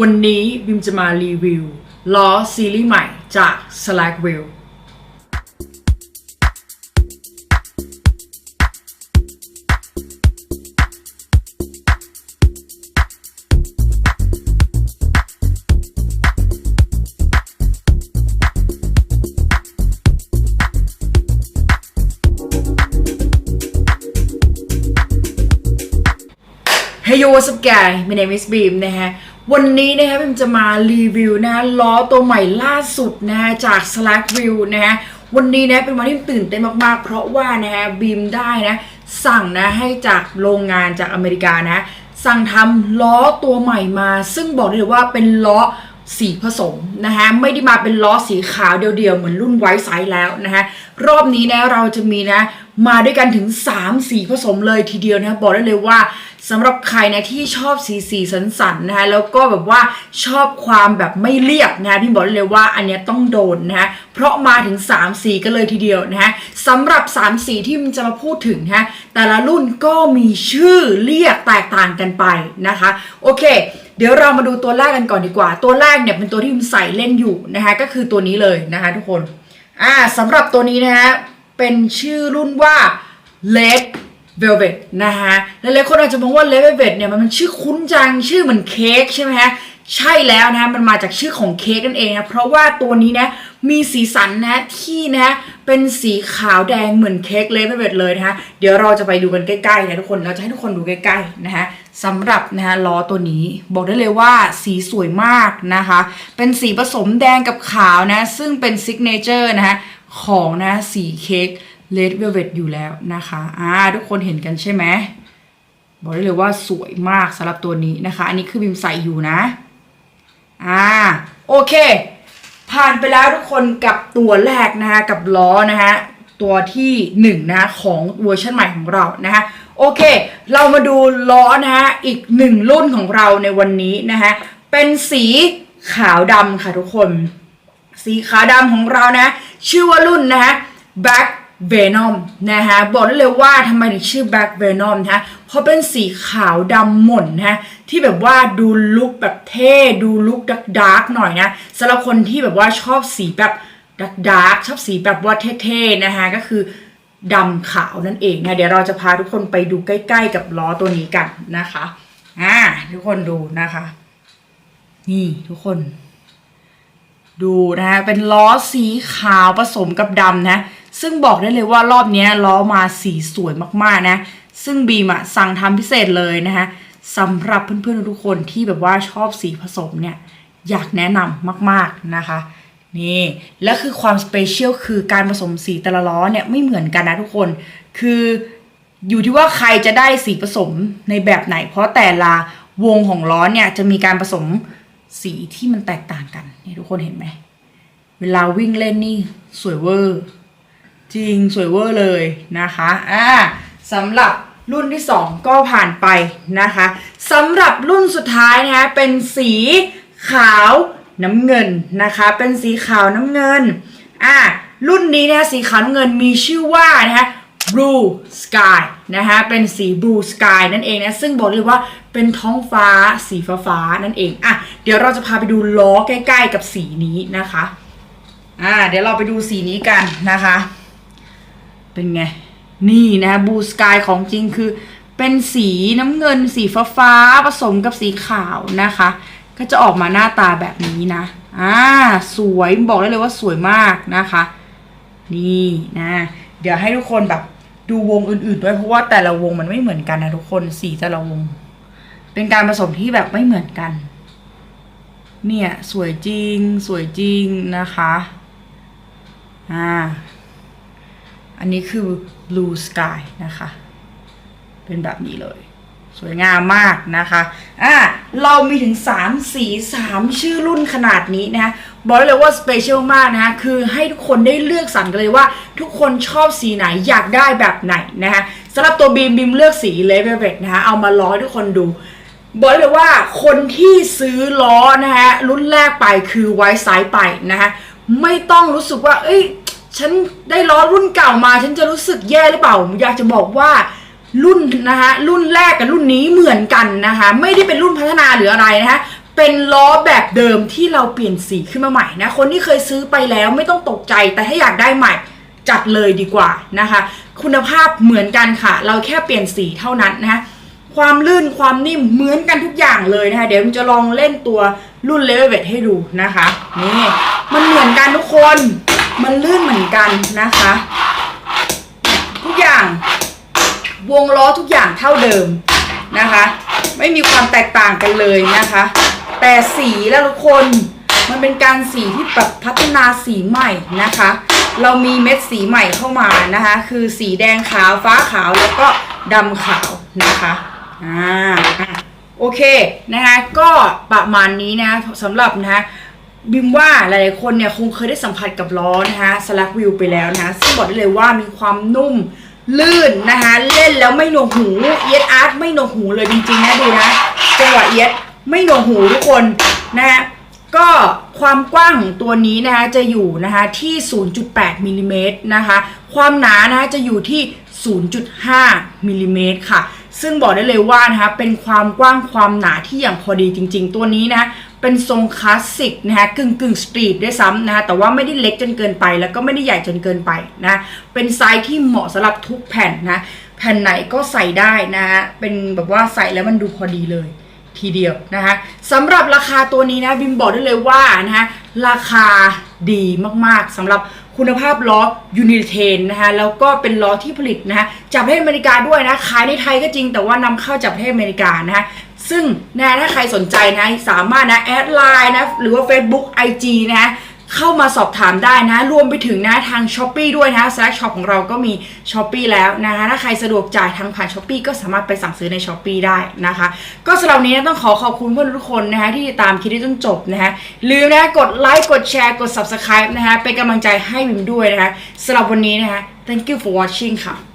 วันนี้บิมจะมารีวิวล้อซีรีส์ใหม่จาก Slackwheel what's up guys my name is Beam นะฮะ วันนี้นะครับบิมจะมารีวิวนะฮะล้อตัวใหม่ล่าสุดนะฮะจาก Slackwheel นะฮะ วันนี้นะเป็นวันที่ตื่นเต้นมากๆ เพราะว่านะฮะบีมได้นะสั่งนะให้จากโรงงานจากอเมริกานะ สั่งทำล้อตัวใหม่มา ซึ่งบอกได้เลยว่าเป็นล้อสีผสมนะฮะไม่ได้มาเป็นล้อสีขาวเดียวๆ เหมือนรุ่นไวท์ไซส์แล้วนะฮะรอบนี้นะเราจะมีนะมาด้วยกันถึง 3 สีผสมเลยทีเดียวนะบอกได้เลยว่า สำหรับใครนะที่ชอบสีสีสันสันๆนะฮะแล้วก็แบบว่าชอบความแบบไม่เรียบนะพี่บอกเลยว่าอันเนี้ยต้องโดนนะฮะเพราะมาถึง 3 สีกันเลยทีเดียวนะฮะสำหรับ 3 สีที่มันจะมาพูดถึงนะะแต่ละรุ่นก็มีชื่อเรียกแตกต่างกันไปนะคะ โอเคเดี๋ยวเรามาดูตัวแรกกันก่อนดีกว่า ตัวแรกเนี่ยเป็นตัวที่ผมใส่เล่นอยู่นะคะก็คือตัวนี้เลยนะคะทุกคนอ่าสำหรับตัวนี้นะฮะเป็นชื่อรุ่นว่า Red Velvet นะคะหลายๆคนอาจจะมองว่า Red Velvet เนี่ยมันชื่อคุ้นจังชื่อเหมือนเค้กใช่ไหมฮะใช่แล้วนะมันมาจากชื่อของเค้กนั่นเองนะเพราะว่าตัวนี้นะมีสีสันนะที่นะเป็นสีขาวแดงเหมือนเค้ก Red Velvet เลยนะคะเดี๋ยวเราจะไปดูกันใกล้ๆนะทุกคนเราจะให้ทุกคนดูใกล้ๆนะคะสำหรับนะฮะล้อตัวนี้ บอกได้เลยว่าสีสวยมากนะคะ เป็นสีผสมแดงกับขาวนะ ซึ่งเป็นซิกเนเจอร์นะฮะของนะสีเค้ก Red Velvet อยู่แล้วนะคะอ่าทุกคนเห็นกันใช่ไหมบอกได้เลยว่าสวยมากสำหรับตัวนี้นะคะ อันนี้คือบิมใส่อยู่นะอ่าโอเค ผ่านไปแล้วทุกคนกับตัวแรกนะคะกับล้อนะคะตัวที่หนึ่งนะคะของเวอร์ชันใหม่ของเรานะคะโอเค เรามาดูล้อนะคะอีกหนึ่งรุ่นของเราในวันนี้นะคะเป็นสีขาวดำค่ะทุกคน สีขาวดำของเรานะ ชื่อว่ารุ่นนะคะ Black Venom นะคะบอกได้เลยว่าทำไมถึงชื่อ Black Venom นะเพราะเป็นสีขาวดำหม่นนะที่แบบว่าดูลุคแบบเท่ดูลุคดักดาร์กหน่อยนะสำหรับคนที่แบบว่าชอบสีแบบดักดาร์กชอบสีแบบว่าเท่ๆนะคะก็คือดำขาวนั่นเองนะเดี๋ยวเราจะพาทุกคนไปดูใกล้ ๆ กับล้อตัวนี้กันนะคะอ่าทุกคนดูนะคะ นี่ทุกคน ดูนะฮะเป็นล้อสีขาวผสมกับดำนะ ซึ่งบอกได้เลยว่ารอบนี้ล้อมาสีสวยมากๆนะ ซึ่งบีมอะสั่งทำพิเศษเลยนะฮะสำหรับเพื่อนๆทุกคนที่แบบว่าชอบสีผสมเนี่ย อยากแนะนำมากๆนะคะนี่ และคือความสเปเชียลคือการผสมสีแต่ละล้อเนี่ยไม่เหมือนกันนะทุกคน คืออยู่ที่ว่าใครจะได้สีผสมในแบบไหน เพราะแต่ละวงของล้อเนี่ยจะมีการผสมสีที่มันแตกต่างกันนี่ทุกคนเห็นไหม เวลาวิ่งเล่นนี่สวยเวอร์ จริงสวยเวอร์เลยนะคะอ่าสำหรับรุ่นที่ 2 ก็ผ่านไปนะคะสำหรับรุ่นสุดท้ายนะคะเป็นสีขาวน้ำเงินนะคะ เป็นสีขาวน้ำเงินอ่ารุ่นนี้นะคะสีขาวน้ำเงินมีชื่อว่านะคะ blue sky นะคะเป็นสี blue sky นั่นเองนะซึ่งบอกเลยว่าเป็นท้องฟ้าสีฟ้าฟ้าๆนั่นเองอะเดี๋ยวเราจะพาไปดูล้อใกล้ ๆ กับสีนี้นะคะอ่าเดี๋ยวเราไปดูสีนี้กันนะคะ เป็นไง นี่นะบูสกายของจริงคือ เป็นสีน้ำเงินสีฟ้าฟ้าผสมกับสีขาวนะคะ ก็จะออกมาหน้าตาแบบนี้นะอ่าสวยบอกได้เลยว่าสวยมากนะคะ นี่นะ เดี๋ยวให้ทุกคนแบบดูวงอื่นๆด้วยเพราะว่าแต่ละวงมันไม่เหมือนกันนะทุกคนสีแต่ละวง เป็นการผสมที่แบบไม่เหมือนกัน เนี่ย สวยจริง สวยจริงนะคะ อ่า อันนี้คือ blue sky นะคะ เป็นแบบนี้เลย สวยงามมากนะคะอ่าเรามีถึง 3 สี 3 ชื่อรุ่นขนาดนี้นะบอกเลยว่าสเปเชียลมากนะคะคือให้ทุกคนได้เลือกสรรกันเลยว่า ทุกคนชอบสีไหนอยากได้แบบไหนนะคะสำหรับตัวบีมบีมเลือกสีเลเวเ t นะคะเอามาล้อให้ทุกคนดูบอกเลยว่าคนที่ซื้อล้อนะฮะรุ่นแรกไปคือไวซ์ไซส์ไปนะฮะไม่ต้องรู้สึกว่า เอ้ย ฉันได้ล้อรุ่นเก่ามา ฉันจะรู้สึกแย่หรือเปล่าอยากจะบอกว่ารุ่นนะคะรุ่นแรกกับรุ่นนี้เหมือนกันนะคะไม่ได้เป็นรุ่นพัฒนาหรืออะไรนะคะเป็นล้อแบบเดิมที่เราเปลี่ยนสีขึ้นมาใหม่นะคนที่เคยซื้อไปแล้วไม่ต้องตกใจ แต่ถ้าอยากได้ใหม่จัดเลยดีกว่านะคะ คุณภาพเหมือนกันค่ะ เราแค่เปลี่ยนสีเท่านั้นนะคะความลื่นความนิ่มเหมือนกันทุกอย่างเลยนะคะ เดี๋ยวมันจะลองเล่นตัวรุ่นเลเวลให้ดูนะคะนี่มันเหมือนกันทุกคน มันลื่นเหมือนกันนะคะ ทุกอย่าง วงล้อทุกอย่างเท่าเดิมนะคะ ไม่มีความแตกต่างกันเลยนะคะ แต่สีแล้วทุกคนมันเป็นการสีที่แบบพัฒนาสีใหม่นะคะ เรามีเม็ดสีใหม่เข้ามานะคะ คือสีแดงขาวฟ้าขาวแล้วก็ดำขาวนะคะอ่าโอเคนะคะก็ประมาณนี้นะสำหรับนะคะ บิมว่าหลายๆคนเนี่ยคงเคยได้สัมผัสกับล้อนะคะสลักวิวไปแล้วนะคะซึ่งบอกได้เลยว่ามีความนุ่มลื่นนะคะเล่นแล้วไม่หนวกหูเอียดอาร์ตไม่หนวกหูเลยจริงๆนะดูนะจังหวะเอียดไม่หนวกหูทุกคนนะฮะก็ความกว้างของตัวนี้นะคะจะอยู่นะคะที่ 0.8มิลลิเมตรนะคะความหนานะคะจะอยู่ที่ 0.5มิลลิเมตรค่ะ ซึ่งบอกได้เลยว่านะคะเป็นความกว้างความหนาที่อย่างพอดีจริง ๆ ตัวนี้นะเป็นทรงคลาสสิกนะคะกึ่งกึ่งสตรีทด้วยซ้ำนะคะแต่ว่าไม่ได้เล็กจนเกินไป แล้วก็ไม่ได้ใหญ่จนเกินไปนะเป็นไซส์ที่เหมาะสำหรับทุกแผ่นนะแผ่นไหนก็ใส่ได้นะฮะเป็นแบบว่าใส่แล้วมันดูพอดีเลยทีเดียวนะคะสำหรับราคาตัวนี้นะบิมบอกได้เลยว่านะคะราคา ดีมากๆสำหรับคุณภาพล้อยูนิเทนนะคะแล้วก็เป็นล้อที่ผลิตนะคะจากประเทศอเมริกาด้วยนะขายในไทยก็จริงแต่ว่านำเข้าจากประเทศอเมริกานะคะซึ่งนะถ้าใครสนใจนะสามารถนะแอดไลน์นะหรือว่า Facebook IG นะ เข้ามาสอบถามได้นะ รวมไปถึงนะทาง s h อ p e e ด้วยนะ Slash Shop ของเราก็มี s h อ p e e แล้วนะคะถ้าใครสะดวกจ่ายทางผ่าน s h อ p e e ก็สามารถไปสั่งซื้อใน s h อ p e e ได้นะคะ ก็สำหรับนนี้นะต้องขอขอบคุณเพื่อนทุกคนนะคะที่ติดตามคลิปนี้จนจบนะคะลืมนะกดไลค์กดแชร์กด Subscribe นะคะเป็นกำลังใจให้บิมด้วยนะคะสำหรับวันนี้นะคะ thank you for watching ค่ะ